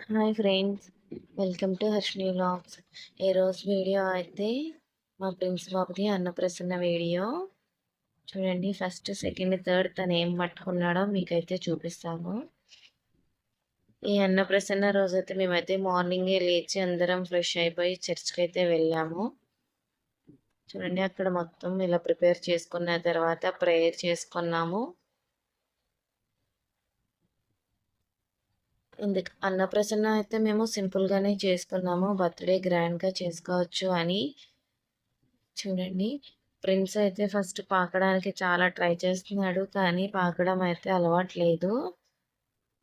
Hi friends welcome to Harshini vlogs ఈరోజు video అయితే మా ప్రిన్స్ బాబుది అన్నప్రసన్న వీడియో. చూడండి ఫస్ట్ సెకండ్ థర్డ్ తను ఏం పట్టుకున్నాడో మీకైతే చూపిస్తాము ఈ అన్నప్రసన్న రోజైతే మేమైతే మార్నింగే లేచి అందరం ఫ్రెష్ అయిపోయి చర్చ్కి అయితే వెళ్ళాము. చూడండి అక్కడ మొత్తం ఇలా ప్రిపేర్ చేసుకున్న తర్వాత ప్రేయర్ చేసుకున్నాము. ఉంది. అన్నప్రసన్న అయితే మేము సింపుల్గానే చేసుకున్నాము. బర్త్డే గ్రాండ్గా చేసుకోవచ్చు అని. చూడండి. ప్రిన్స్ అయితే ఫస్ట్ పాకడానికి చాలా ట్రై చేస్తున్నాడు. కానీ పాకడం అయితే అలవాట్లేదు.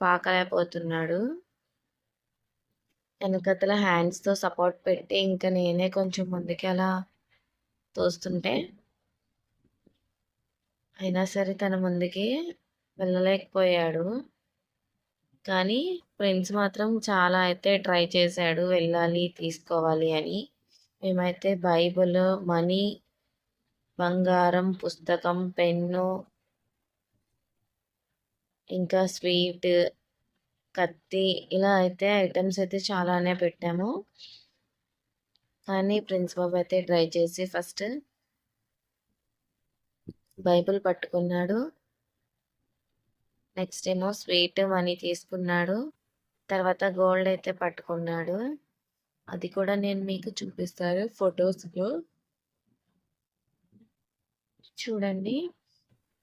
పాకలేకపోతున్నాడు. వెనకతల హ్యాండ్స్తో సపోర్ట్ పెట్టి ఇంకా నేనే కొంచెం ముందుకి అలా తోస్తుంటే అయినా సరే తన ముందుకి వెళ్ళలేకపోయాడు. కానీ ఫ్రెండ్స్ మాత్రం చాలా అయితే ట్రై చేశాడు వెళ్ళాలి తీసుకోవాలి అని. మేమైతే బైబుల్ మనీ బంగారం పుస్తకం పెన్ను ఇంకా స్వీట్ కత్తి ఇలా అయితే ఐటమ్స్ అయితే చాలానే పెట్టాము. కానీ ప్రిన్స్ బాబు అయితే ట్రై చేసి ఫస్ట్ బైబుల్ పట్టుకున్నాడు. నెక్స్ట్ ఏమో స్వీట్ మనీ తీసుకున్నాడు. తర్వాత గోల్డ్ అయితే పట్టుకున్నాడు. అది కూడా నేను మీకు చూపిస్తాను ఫొటోస్లో. చూడండి.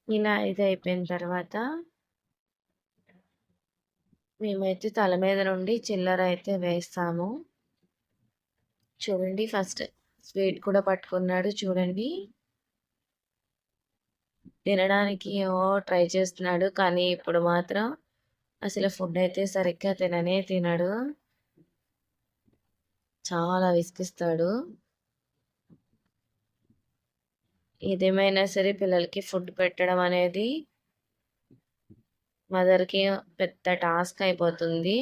ఇలా ఇది అయిపోయిన తర్వాత మేమైతే తల మీద నుండి చిల్లర అయితే వేస్తాము. చూడండి ఫస్ట్ స్వీట్ కూడా పట్టుకున్నాడు. చూడండి. తినడానికి ఏమో ట్రై చేస్తున్నాడు. కానీ ఇప్పుడు మాత్రం అసలు ఫుడ్ అయితే సరిగ్గా తిననే తినడు. చాలా విసిగిస్తాడు. ఏదేమైనా సరే పిల్లలకి ఫుడ్ పెట్టడం అనేది మదర్కి పెద్ద టాస్క్ అయిపోతుంది.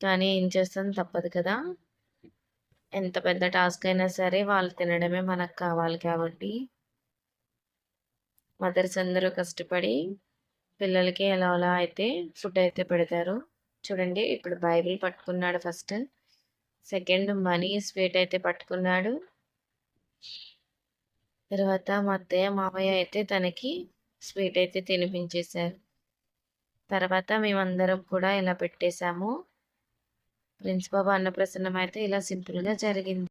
కానీ ఏం చేస్తాం? తప్పదు కదా. ఎంత పెద్ద టాస్క్ అయినా సరే వాళ్ళు తినడమే మనకు కావాలి కాబట్టి. మదర్స్ అందరూ కష్టపడి పిల్లలకి ఎలా అలా అయితే ఫుడ్ అయితే పెడతారు. చూడండి ఇప్పుడు బైబిల్ పట్టుకున్నాడు ఫస్ట్. సెకండ్ మనీ స్వీట్ అయితే పట్టుకున్నాడు. తర్వాత మా అత్తయ్య మామయ్య అయితే తనకి స్వీట్ అయితే తినిపించేశారు. తర్వాత మేమందరం కూడా ఇలా పెట్టేశాము. ప్రిన్స్ బాబు అన్నప్రసన్నం అయితే ఇలా సింపుల్గా జరిగింది.